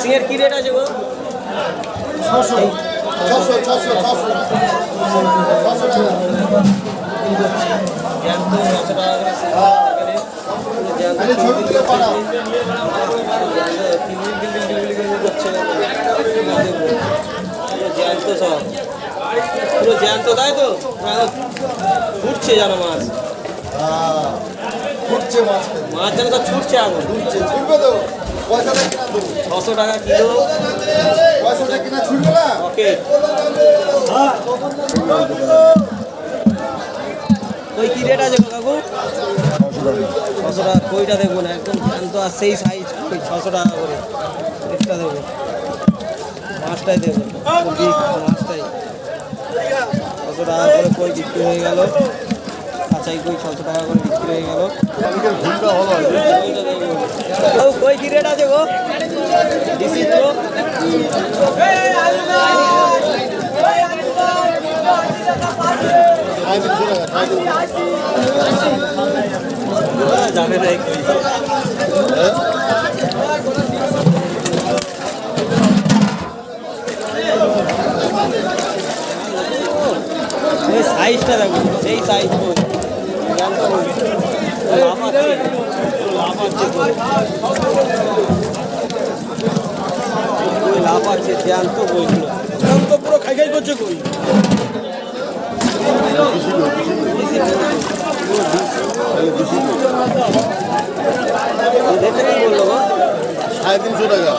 সিংয়ের কি রেট আছে গো? ছশো। ছশো ছশো ছশো। ছশো জ্যান্ত সব। পুরো জ্যান্ত তাই তো? ফুটছে জানো মাছ। হ্যাঁ ফুটছে মাছ মাছ যেন তো ছুটছে এখন ফুটছে ছুটবে তো। পয়সাটা কিনা দেবো ছশো টাকা কিলো। পয়সাটা কিনা ছুটবে না? ওকে। ওই কি রেট আছে কাকু? ছশো টাকা। কইটা দেবো না? একদম জ্যান্ত আর সেই সাইজ ওই ছশো টাকা করে। রেটটা দেবো। মাছটাই দেবো। বিগ মাছটাই ছশো টাকা করে কই বিক্রি হয়ে গেল? কাঁচাই কই ছশো টাকা করে বিক্রি হয়ে গেল? কইটা দেবো। ও, কই কি রেট আছে গো ডিসি না একটু সাইজটা দেখো সেই সাইজ জানতো লাভ আছে জ্যান্ত বইগুলো তো পুরো খাই খাই করছে কই সাড়ে তিনশো টাকা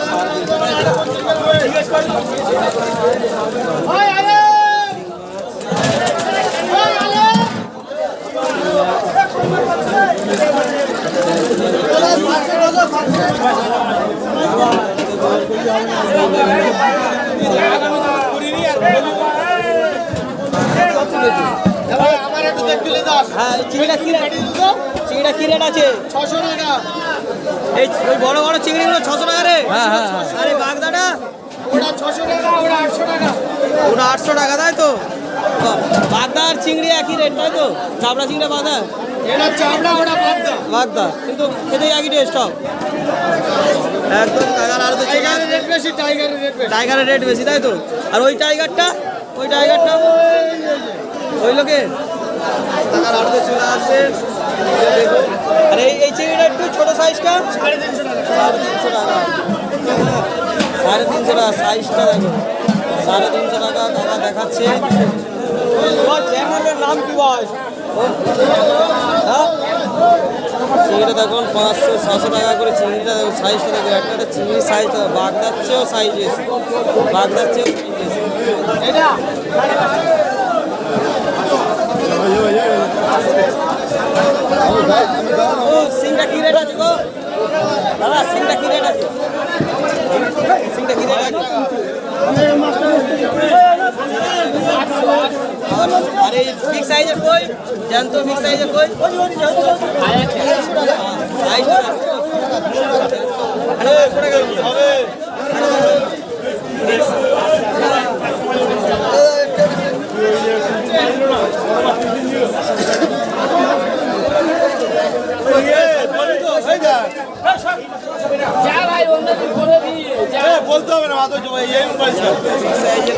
হ্যাঁ এই চিংড়িটা কি রেট চিংড়িটা কি রেট আছে? ছশো টাকা। এই ওই বড় বড় চিংড়িগুলো ছশো টাকা রে। হ্যাঁ হ্যাঁ আরে বাগদাটা ওটা ছশো টাকা ওটা আটশো টাকা। ওটা আটশো টাকা তাই তো? বাগদা আর চিংড়ি একই রেট তাই তো? চাবড়া চিংড়ি বাগদা? এটা চামড়া ওটা বাগদা। বাগদা। কিন্তু খেতে একই টেস্ট সব। একদম কাকার আর তো টাইগারের রেট বেশি টাইগারের রেট বেশি। টাইগারের রেট বেশি তাই তো? আর ওই টাইগারটা? ওই টাইগারটা? ওই লোকে? টাকার আর তো চলে আসবে আর এই এই চিংড়িটা একটু ছোটো সাইজটা সাড়ে তিনশো টাকা। সাড়ে তিনশো টাকা। সাড়ে তিনশো টাকা সাইজটা দেখো সাড়ে তিনশো টাকা টাকা দেখাচ্ছে। চ্যানেলের নাম কি বল চিংড়িটা দেখুন পাঁচশো ছশো টাকা করে চিংড়িটা দেখো সাইজটা দেখো একটা চিংড়ির সাইজটা বাগদার চেয়েও সাইজ এসে। বাগদার চেয়েও সাইজ এসে এটা ও সিংটা কি রেট আছে গো দাদা সিংটা কি রেট আছে সিংটা কি রেট আছে আর কোটা গেল হবে বলতে হবে না মাত্র এই পয়সা বিগ সাইজের